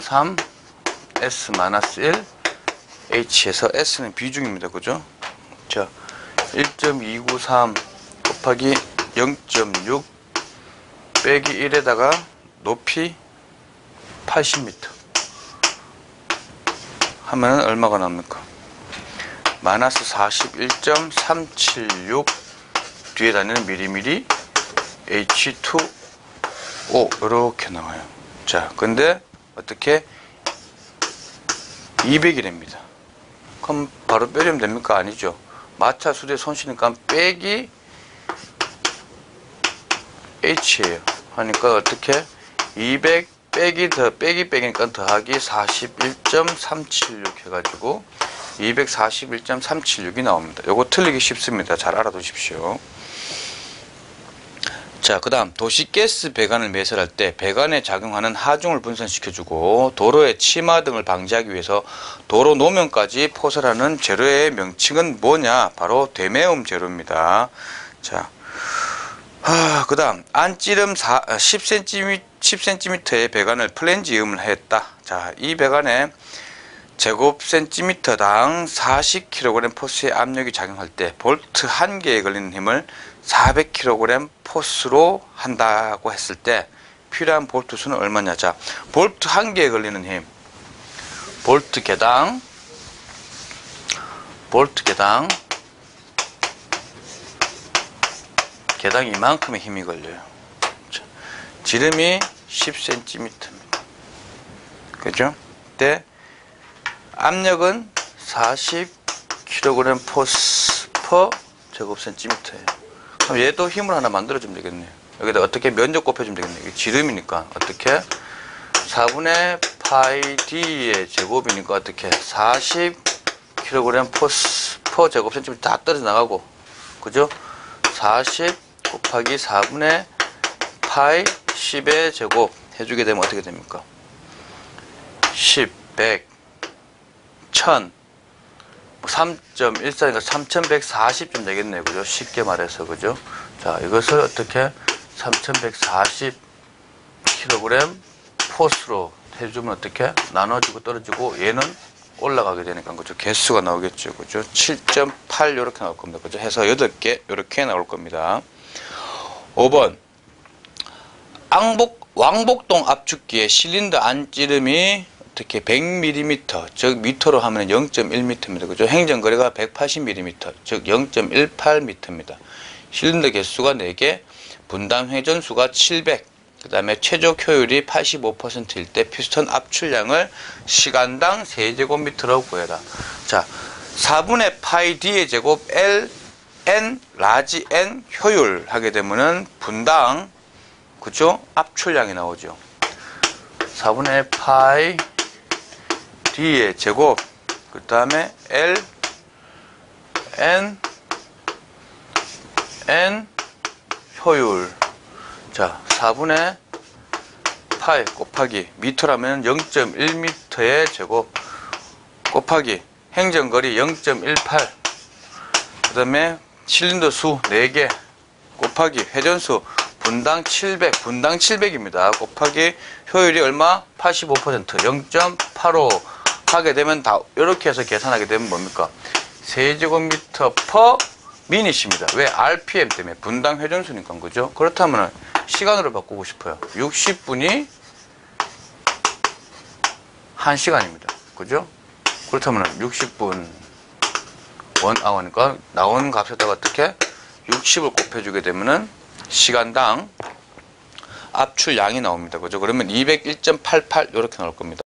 293 S-1 H에서 S는 비중입니다. 그죠? 자, 1.293 곱하기 0.6 빼기 1에다가 높이 80m 하면 얼마가 나옵니까? 마이너스 41.376 뒤에 다니는 미리미리 H2O 이렇게 나와요. 자, 근데 어떻게 200이랍니다. 그럼 바로 빼려면 됩니까? 아니죠. 마차 수대 손실니까 빼기 H예요. 하니까 어떻게 200 빼기 더 빼기 빼기니까 더하기 41.376 해가지고 241.376이 나옵니다. 요거 틀리기 쉽습니다. 잘 알아두십시오. 자, 그 다음 도시가스 배관을 매설할 때 배관에 작용하는 하중을 분산시켜주고 도로의 침하 등을 방지하기 위해서 도로 노면까지 포설하는 재료의 명칭은 뭐냐? 바로 되매움 재료입니다. 자, 아, 그 다음 안찌름 10cm, 10cm의 배관을 플랜지음을 했다. 자, 이 배관에 제곱 센티미터당 40kg 포스의 압력이 작용할 때 볼트 한 개에 걸리는 힘을 400kg 포스로 한다고 했을 때 필요한 볼트 수는 얼마냐? 자, 볼트 한 개에 걸리는 힘. 볼트 개당 볼트 개당 개당 이만큼의 힘이 걸려요. 자, 지름이 10cm입니다. 그죠? 때 압력은 40kg 포스 퍼 제곱 센티미터예요. 그럼 얘도 힘을 하나 만들어주면 되겠네요. 여기다 어떻게 면적 곱해주면 되겠네요. 이게 지름이니까 어떻게 4분의 파이 d의 제곱이니까 어떻게 40kg 포스 퍼 제곱 센티미터 다 떨어져 나가고 그죠? 40 곱하기 4분의 파이 10의 제곱 해주게 되면 어떻게 됩니까? 10, 100, 1000, 3.14니까 3140쯤 되겠네요. 그죠? 쉽게 말해서, 그죠? 자, 이것을 어떻게 3140kg 포스로 해주면 어떻게 나눠지고 떨어지고 얘는 올라가게 되니까 그죠? 개수가 나오겠죠. 그죠? 7.8 이렇게 나올 겁니다. 그죠? 해서 8개 이렇게 나올 겁니다. 5번 앙복, 왕복동 압축기의 실린더 안찌름이 어떻게 100mm, 즉 미터로 하면 0.1m입니다. 그죠? 행정거리가 180mm, 즉 0.18m입니다. 실린더 개수가 4개, 분담 회전수가 700, 그 다음에 최저 효율이 85%일 때 피스톤 압출량을 시간당 세제곱미터라고 구해라. 자, 4분의 파이 d의 제곱 L, N, 라지 N 효율 하게 되면은 분당, 그죠? 압출량이 나오죠. 4분의 파이 d의 제곱, 그 다음에 L, N, N 효율. 자, 4분의 파이 곱하기 미터라면 0.1m의 제곱 곱하기 행정거리 0.18. 그 다음에 실린더 수 4개 곱하기 회전수 분당 700, 분당 700입니다. 곱하기 효율이 얼마? 85%, 0.85 하게 되면 다 이렇게 해서 계산하게 되면 뭡니까? 세제곱미터 퍼 미닛입니다. 왜? RPM 때문에 분당 회전수니까 그죠? 그렇다면 시간으로 바꾸고 싶어요. 60분이 1시간입니다. 그죠? 그렇다면 60분 원 아워니까 나온 값에다가 어떻게 60을 곱해주게 되면은 시간당 압출량이 나옵니다. 그죠? 그러면 201.88 이렇게 나올 겁니다.